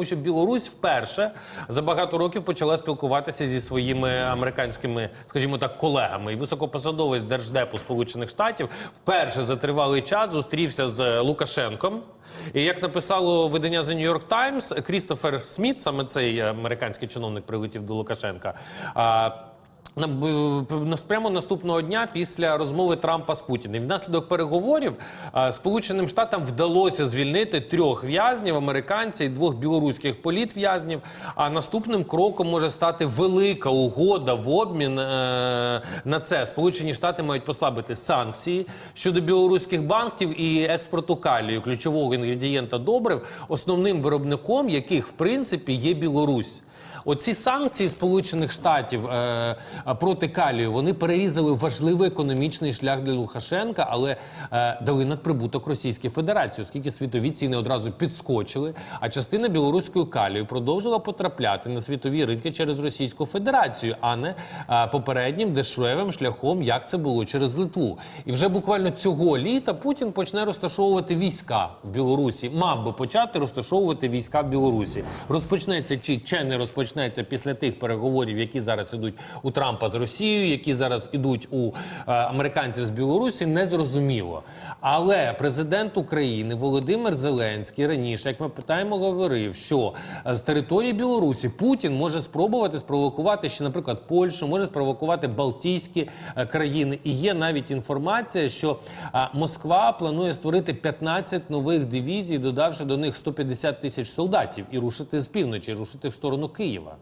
Тому що Білорусь вперше за багато років почала спілкуватися зі своїми американськими, скажімо так, колегами. І високопосадовець держдепу Сполучених Штатів вперше за тривалий час зустрівся з Лукашенком. І як написало видання The New York Times, Крістофер Сміт, саме цей американський чиновник, прилетів до Лукашенка. Прямо наступного дня після розмови Трампа з Путіним. Внаслідок переговорів Сполученим Штатам вдалося звільнити трьох в'язнів американців і двох білоруських політв'язнів. А наступним кроком може стати велика угода в обмін е, на це. Сполучені Штати мають послабити санкції щодо білоруських банків і експорту калію, ключового інгредієнта добрив, основним виробником яких в принципі є Білорусь. Оці санкції Сполучених Штатів е, проти калію вони перерізали важливий економічний шлях для Лукашенка, але е, дали надприбуток Російській Федерації, оскільки світові ціни одразу підскочили. А частина білоруської калію продовжила потрапляти на світові ринки через Російську Федерацію, а не е, попереднім дешевим шляхом, як це було через Литву. І вже буквально цього літа Путін почне розташовувати війська в Білорусі. Мав би почати розташовувати війська в Білорусі. Розпочнеться чи чи не розпочнеться після тих переговорів, які зараз ідуть у Трампа з Росією, які зараз ідуть у е, американців з Білорусі, не зрозуміло. Але президент України Володимир Зеленський раніше, як ми питаємо, говорив, що е, з території Білорусі Путін може спробувати спровокувати ще, наприклад, Польщу, може спровокувати Балтійські е, країни. І є навіть інформація, що Москва планує створити 15 нових дивізій, додавши до них 150 тисяч солдатів, і рушити з півночі, рушити в сторону Києва.